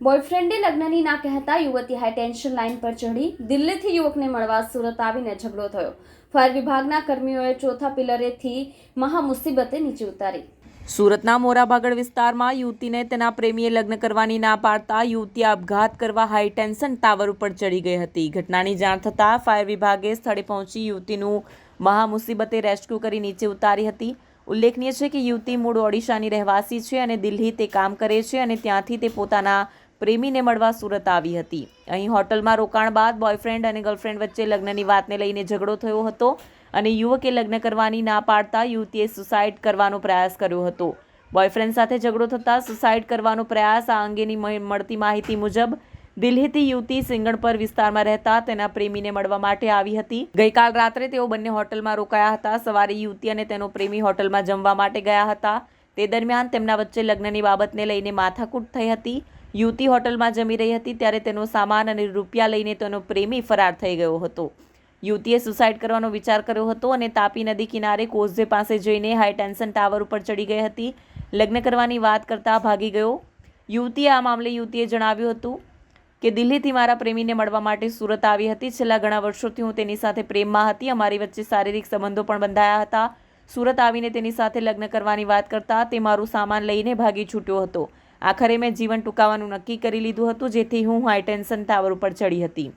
બોયફ્રેન્ડે લગ્નની ના કહેતા યુવતી હાઈટેન્શન લાઇન પર ચઢી દિલ્હીથી યુવકને મળવા સુરત આવીને ઝઘડો થયો. ફાયર વિભાગના કર્મીઓએ ચોથા પિલરેથી મહા મુસીબતે નીચે ઉતારી. સુરતના મોરાભાગળ વિસ્તારમાં યુવતીને તેના પ્રેમીએ લગ્ન કરવાની ના પાડતા યુવતીએ આપઘાત કરવા હાઈ ટેન્શન ટાવર ઉપર ચડી ગઈ હતી. ઘટનાની જાણ થતાં ફાયર વિભાગે સ્થળે પહોંચી યુવતીનું મહા મુસીબતે રેસ્ક્યુ કરી નીચે ઉતારી હતી. ઉલ્લેખનીય છે કે યુવતી મૂળ ઓડિશાની રહેવાસી છે અને દિલ્હી તે કામ કરે છે અને ત્યાંથી તે પોતાના પ્રેમીને મળવા સુરત આવી હતી. અહીં હોટલમાં રોકાણ બાદ બોયફ્રેન્ડ અને ગર્લફ્રેન્ડ વચ્ચે લગ્નની વાતને લઈને ઝઘડો થયો હતો અને યુવકે લગ્ન કરવાની ના પાડતા યુવતીએ સુસાઇડ કરવાનો પ્રયાસ કર્યો હતો. બોયફ્રેન્ડ સાથે ઝઘડો થતાં સુસાઇડ કરવાનો પ્રયાસ આ અંગેની મળતી માહિતી મુજબ, દિલ્હીથી યુવતી સિંગણપર વિસ્તારમાં રહેતા તેના પ્રેમીને મળવા માટે આવી હતી. ગઈકાલ રાત્રે તેઓ બંને હોટલમાં રોકાયા હતા. સવારે યુવતી અને તેનો પ્રેમી હોટલમાં જમવા માટે ગયા હતા. તે દરમિયાન તેમના વચ્ચે લગ્નની બાબતને લઈને માથાકૂટ થઈ હતી. યુવતી હોટલમાં જમી રહી હતી ત્યારે તેનો સામાન અને રૂપિયા લઈને તેનો પ્રેમી ફરાર થઈ ગયો હતો. યુવતીએ સુસાઇડ કરવાનો વિચાર કર્યો હતો અને તાપી નદી કિનારે કોઝવે પાસે જઈને હાઈ ટેન્શન ટાવર ઉપર ચડી ગઈ હતી. લગ્ન કરવાની વાત કરતા ભાગી ગયો. યુવતીએ આ મામલે યુવતીએ જણાવ્યું હતું કે, દિલ્હીથી મારા પ્રેમીને મળવા માટે સુરત આવી હતી. છેલ્લા ઘણા વર્ષોથી હું તેની સાથે પ્રેમમાં હતી. અમારી વચ્ચે શારીરિક સંબંધો પણ બંધાયા હતા. સુરત આવીને તેની સાથે લગ્ન કરવાની વાત કરતા તે મારું સામાન લઈને ભાગી છૂટ્યો હતો. આખરે મેં જીવન ટૂંકાવવાનું નક્કી કરી લીધું હતું, જેથી હું હાઈ ટેન્શન ટાવર ઉપર ચડી હતી.